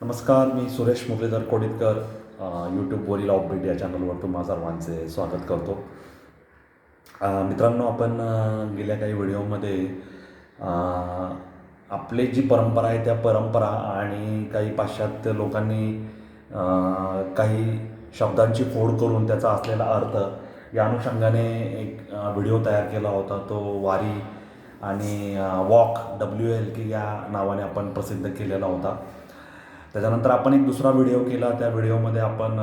नमस्कार मी सुरेश मुरलीधर कोडितकर यूट्यूबवरील ऑफबीट या चॅनलवर तुम्हा सर्वांचे स्वागत करतो. मित्रांनो आपण गेल्या काही व्हिडिओमध्ये आपली जी परंपरा आहे त्या परंपरा आणि काही पाश्चात्य लोकांनी काही शब्दांची फोड करून त्याचा असलेला अर्थ या अनुषंगाने एक व्हिडिओ तयार केला होता. तो वारी आणि वॉक डब्ल्यू एल के या नावाने आपण प्रसिद्ध केलेला होता. त्याच्यानंतर आपण एक दुसरा व्हिडिओ केला. त्या व्हिडिओमध्ये आपण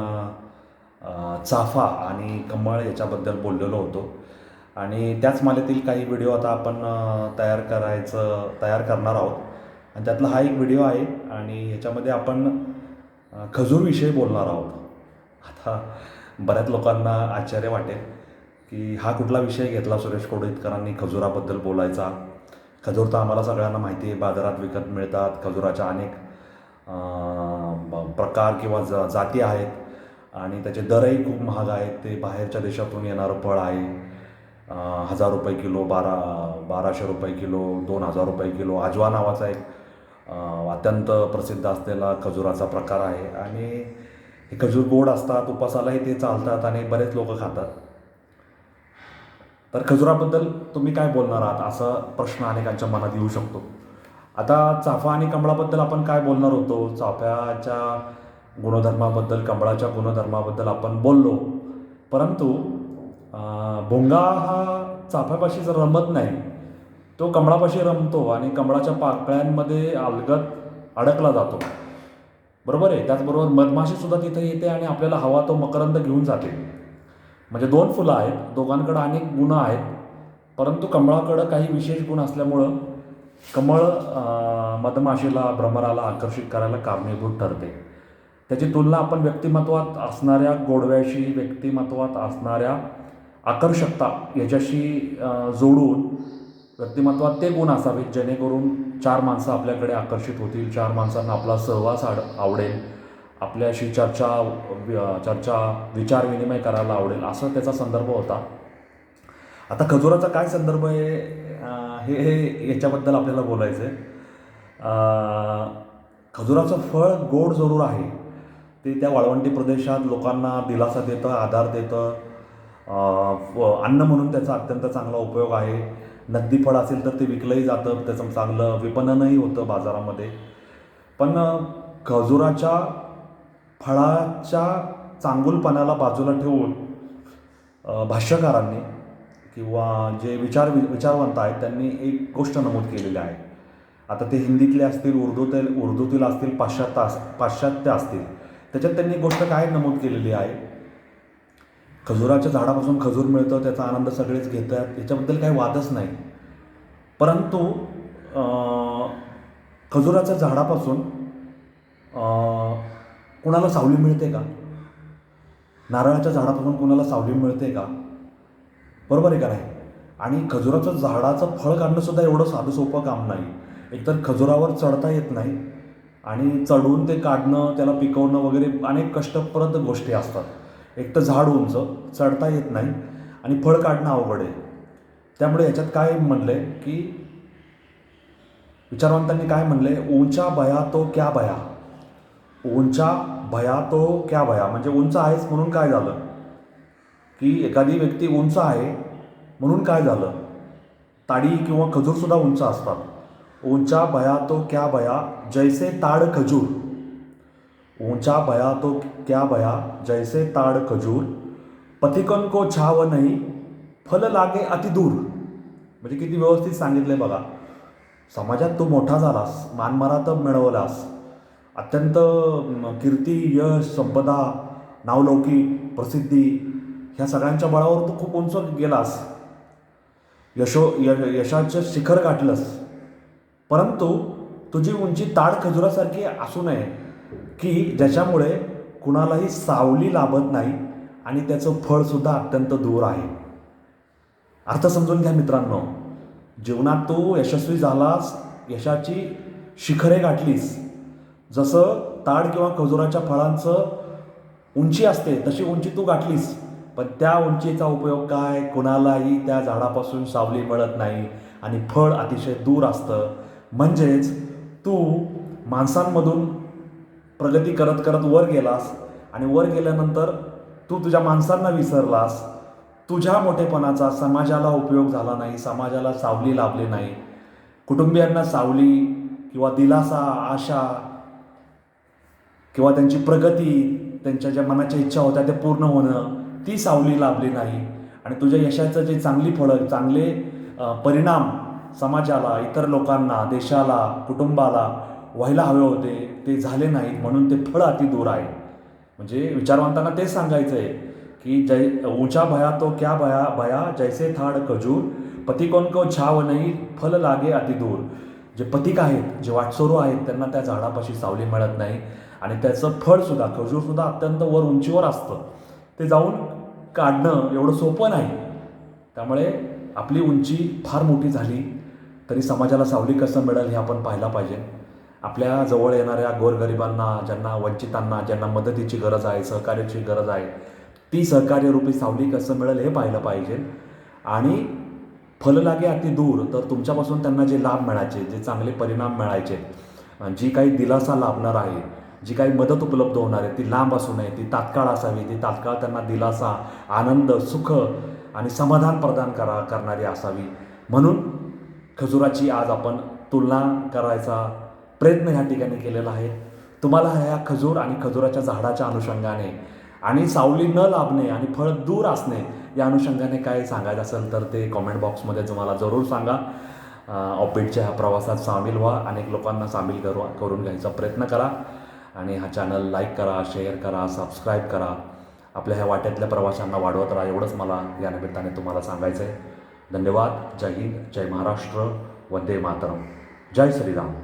चाफा आणि कमळ याच्याबद्दल बोललेलो होतो. आणि त्याच मालेतील काही व्हिडिओ आता आपण तयार करायचं तयार करणार आहोत. आणि त्यातला हा एक व्हिडिओ आहे आणि ह्याच्यामध्ये आपण खजूरविषयी बोलणार आहोत. आता बऱ्याच लोकांना आश्चर्य वाटेल की हा कुठला विषय घेतला सुरेश कोडितकरांनी खजुराबद्दल बोलायचा. खजूर तर आम्हाला सगळ्यांना माहिती आहे. बाजारात विकत मिळतात. खजुराच्या अनेक प्रकार किंवा ज जाती आहेत. आणि त्याचे दरही खूप महाग आहेत. ते बाहेरच्या देशातून येणारं फळ आहे. हजार रुपये किलो बारा बाराशे रुपये किलो दोन हजार रुपये किलो आजवा नावाचा एक अत्यंत प्रसिद्ध असलेला खजुराचा प्रकार आहे. आणि हे खजूर गोड असतात उपासालाही ते चालतात आणि बरेच लोक खातात. तर खजुराबद्दल तुम्ही काय बोलणार आहात? असा प्रश्न अनेकांच्या मनात येऊ शकतो. आता चाफा आणि कमळाबद्दल आपण काय बोलणार होतो? चाफ्याच्या गुणधर्माबद्दल कमळाच्या गुणधर्माबद्दल आपण बोललो. परंतु भोंगा हा चाफ्यापाशी जर रमत नाही तो कमळापाशी रमतो आणि कमळाच्या पाकळ्यांमध्ये अलगत अडकला जातो. बरोबर आहे? त्याचबरोबर मधमाशीसुद्धा तिथे येते आणि आपल्याला हवा तो मकरंद घेऊन जाते. म्हणजे दोन फुलं आहेत. दोघांकडं अनेक गुण आहेत. परंतु कमळाकडं काही विशेष गुण असल्यामुळं कमळ मधमाशीला भ्रमराला आकर्षित करायला कारणीभूत ठरते. त्याची तुलना आपण व्यक्तिमत्वात असणाऱ्या गोडव्याशी व्यक्तिमत्वात असणाऱ्या आकर्षकता याच्याशी जोडून व्यक्तिमत्वात ते गुण असावेत जेणेकरून चार माणसं आपल्याकडे आकर्षित होतील चार माणसांना आपला सहवास आड आवडेल आपल्याशी चर्चा चर्चा विचार विनिमय करायला आवडेल असं त्याचा संदर्भ होता. आता खजुराचा काय संदर्भ आहे? हे हे याच्याबद्दल आपल्याला बोलायचं आहे खजुराचं फळ गोड जरूर आहे. ते त्या वाळवंटी प्रदेशात लोकांना दिलासा देतं आधार देतं. अन्न म्हणून त्याचा अत्यंत चांगला उपयोग आहे. नगदी फळ असेल तर ते विकलंही जातं त्याचं चांगलं विपणनही होतं बाजारामध्ये. पण खजुराच्या फळाच्या चांगुलपणाला बाजूला ठेवून भाष्यकारांनी किंवा जे विचार विचारवंत आहेत त्यांनी एक गोष्ट नमूद केलेली आहे. आता ते हिंदीतले असतील उर्दूतील उर्दूतील असतील पाश्चात्य अस पाश्चात्य असतील त्याच्यात त्यांनी गोष्ट काय नमूद केलेली आहे? खजुराच्या झाडापासून खजूर मिळतं त्याचा आनंद सगळेच घेतात याच्याबद्दल काही वादच नाही. परंतु खजुराच्या झाडापासून कुणाला सावली मिळते का? नारळाच्या झाडापासून कुणाला सावली मिळते का? बरोबर आहे का नाही? आणि खजुराचं झाडाचं फळ काढणं सुद्धा एवढं साधं सोपं काम नाही. एकतर खजुरावर चढता येत नाही आणि चढून ते काढणं त्याला पिकवणं वगैरे अनेक कष्टप्रद गोष्टी असतात. एक तर झाड उंच चढता येत नाही आणि फळ काढणं अवघड आहे. त्यामुळे याच्यात काय म्हणलंय की विचारवंतांनी काय म्हणले उंचा भया तो क्या भया उंचा भया तो क्या भया म्हणजे उंच आहेच म्हणून काय झालं? की एखादी व्यक्ती उंच आहे म्हणून काय झालं? ताडी किंवा खजूरसुद्धा उंच असतात. उंचा भया तो क्या भया जैसे ताड खजूर. ऊंचा भया तो क्या भया जैसे ताड खजूर. पथिकन को छाव नाही फल लागे अतिदूर म्हणजे किती व्यवस्थित सांगितले बघा. समाजात तू मोठा झालास मानमरात मिळवलास. अत्यंत कीर्ती यश संपदा नावलौकिक प्रसिद्धी ह्या सगळ्यांच्या बळावर तू खूप उंच गेलास. यशो यश यशाचं शिखर गाठलंस. परंतु तुझी उंची ताड खजुरासारखी असू नये की ज्याच्यामुळे कुणालाही सावली लाभत नाही आणि त्याचं फळसुद्धा अत्यंत दूर आहे. अर्थ समजून घ्या मित्रांनो जीवनात तू यशस्वी झालास यशाची शिखरे गाठलीस. जसं ताड किंवा खजुराच्या फळांचं उंची असते तशी उंची तू गाठलीस. पण त्या उंचीचा उपयोग काय कुणालाही त्या झाडापासून सावली मिळत नाही आणि फळ अतिशय दूर असतं. म्हणजेच तू माणसांमधून प्रगती करत करत वर गेलास आणि वर गेल्यानंतर तू तुझ्या माणसांना विसरलास. तुझ्या मोठेपणाचा समाजाला उपयोग झाला नाही समाजाला सावली लाभली नाही. कुटुंबियांना सावली किंवा दिलासा आशा किंवा त्यांची प्रगती त्यांच्या ज्या मनाच्या इच्छा होत्या त्या पूर्ण होणं ती सावली लाभली नाही. आणि तुझ्या यशाचं जे चांगली फळं चांगले परिणाम समाजाला इतर लोकांना देशाला कुटुंबाला व्हायला हवे होते ते झाले नाहीत म्हणून ते फळ अति दूर आहे म्हणजे विचारवंतांना तेच सांगायचं आहे की जय ऊंचा भया तो क्या भया भया जैसे थाड खजूर पतिकोन को छाव नाही फल लागे अति दूर. जे पथिक आहेत जे वाटसोरू आहेत त्यांना त्या झाडापाशी सावली मिळत नाही. आणि त्याचं फळसुद्धा खजूरसुद्धा अत्यंत वर उंचीवर असतं. ते जाऊन काढणं एवढं सोपं नाही. त्यामुळे आपली उंची फार मोठी झाली तरी समाजाला सावली कसं मिळेल हे आपण पाहायला पाहिजे. आपल्या जवळ येणाऱ्या गोरगरिबांना ज्यांना वंचितांना ज्यांना मदतीची गरज आहे सहकार्याची गरज आहे ती सहकार्यरूपी सावली कसं मिळेल हे पाहिलं पाहिजे. आणि फल लागे अति दूर तर तुमच्यापासून त्यांना जे लाभ मिळायचे जे चांगले परिणाम मिळायचे जी काही दिलासा लाभणार आहे जी काही मदत उपलब्ध होणार आहे ती लांब असू नये ती तात्काळ असावी ती तात्काळ त्यांना दिलासा आनंद सुख आणि समाधान प्रदान करा करणारी असावी. म्हणून खजुराची आज आपण तुलना करायचा प्रयत्न ह्या ठिकाणी केलेला आहे. तुम्हाला ह्या खजूर आणि खजुराच्या झाडाच्या अनुषंगाने आणि सावली न लाभणे आणि फळ दूर असणे या अनुषंगाने काय सांगायचं असेल तर ते कॉमेंट बॉक्समध्ये तुम्हाला जरूर सांगा. ऑपिटच्या ह्या प्रवासात सामील व्हा अनेक लोकांना सामील करू करून घ्यायचा प्रयत्न करा. आणि हा चॅनल लाईक करा शेअर करा सबस्क्राईब करा. आपल्या ह्या वाट्यातल्या प्रवाशांना वाढवत राहा एवढंच मला या निमित्ताने तुम्हाला सांगायचं आहे धन्यवाद. जय हिंद. जय महाराष्ट्र. वंदे मातरम. जय श्रीराम.